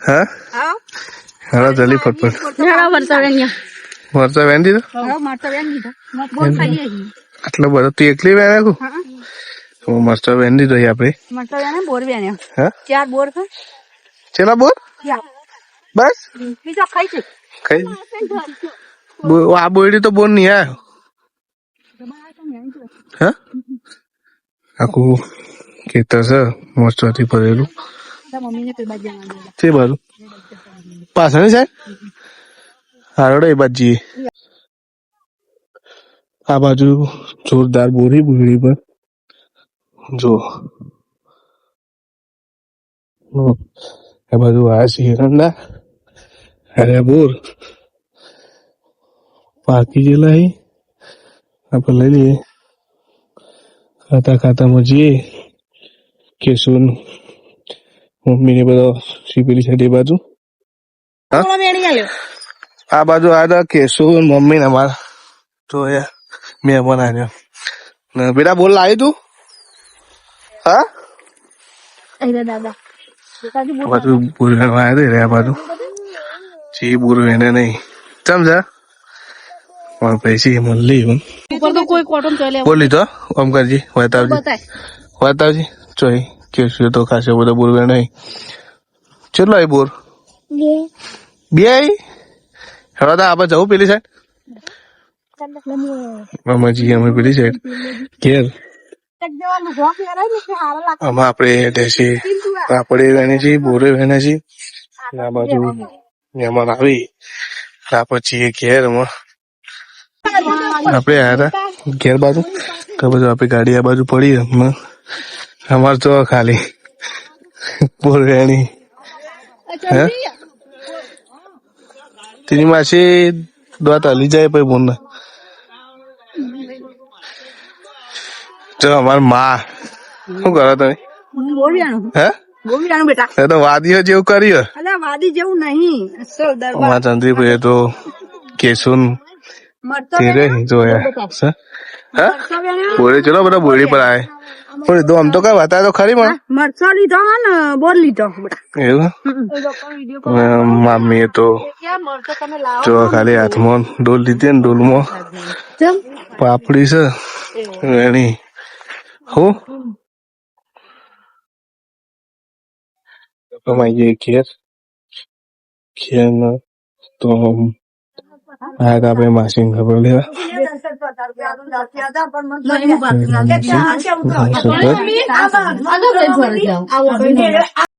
હા હા જલ્દી ફટફટ વરસાદ વેન દીધો. આટલો બધો તું એકલી વેન નાખું હા મરચા વેન દીધો આપડે બોર વેણ્યા ચાર બોર ચેલા બોલ બસ બીજો ખાઈ છે કઈ બો- આ બોયડી તો બોલ નહીં આવ્યો હા આખું ખેતર છે ભરેલું તે બાજુ પાછળની હારડો એ બાજી આ બાજુ જોરદાર બોરી બોરી પર જો. આ બાજુ આ છે એરંડા અરે બોર પાકી ગયેલા હે આપણે લઈ લઈએ ખાતા ખાતામાં જઈએ કેશુન મમ્મીને બધો શીપેલી સાઈડ એ બાજુ? બોલો. આ બાજુ આ કેશુ મમ્મી ને અમારા. તો યાર મહેમાન આવ્યો ને બેટા બોલ લાવી તું. હા? બાજુ બુરવેણ આવ્યા હતા રે આ બાજુ. જી બુરવેણ નહીં. સમજા પણ પૈસી મળી હું ઉપર તો કોઈ કોટન બોલી તો ઓમકારજી વતાવજી બતાય. વતાવજી ચોઈ કેશુ તો ખાસે બધા બુરવેણ નહીં. ચેટલો આવી બોર? બે. આવી હવે તો આપણે જવું પેલી સાઈડ મામાજી અમે પેલી સાઈડ ઘેર. આમાં આપણે દેશી આપણે વહેને છીએ બોરે વહેને છીએ અને આ બાજુ મહેમાન આવી. આ પછી ઘેર આપણે આયા હતા ઘેર બાજુ. તો બધું આપણી ગાડી આ બાજુ પડી અમાર તો ખાલી હે? તેની માસી દોત હલી જાય પછી બોન જો અમારમાં. શું કરો તમે? હું બેટા. તો વાદીઓ જેવું કર્યું વાદી જેવું નહીં. ચંદ્રીભાઈ તો કેસુન જોયા. બોરી ચલો બધા બોરી પર આવે બોરી તો આમ તો કઈ વાત તો ખરી મને મરચાં લીધો ને બોર લીધો એવું? મામી તો જો ખાલી હાથમાં ડોલ લીધી ને ડોલમાં. પાપડી છે. એની હો? અમારી જઈએ ઘેર ઘેર તો આ તો આપણે માસીને ખબર લેવા. પણ મને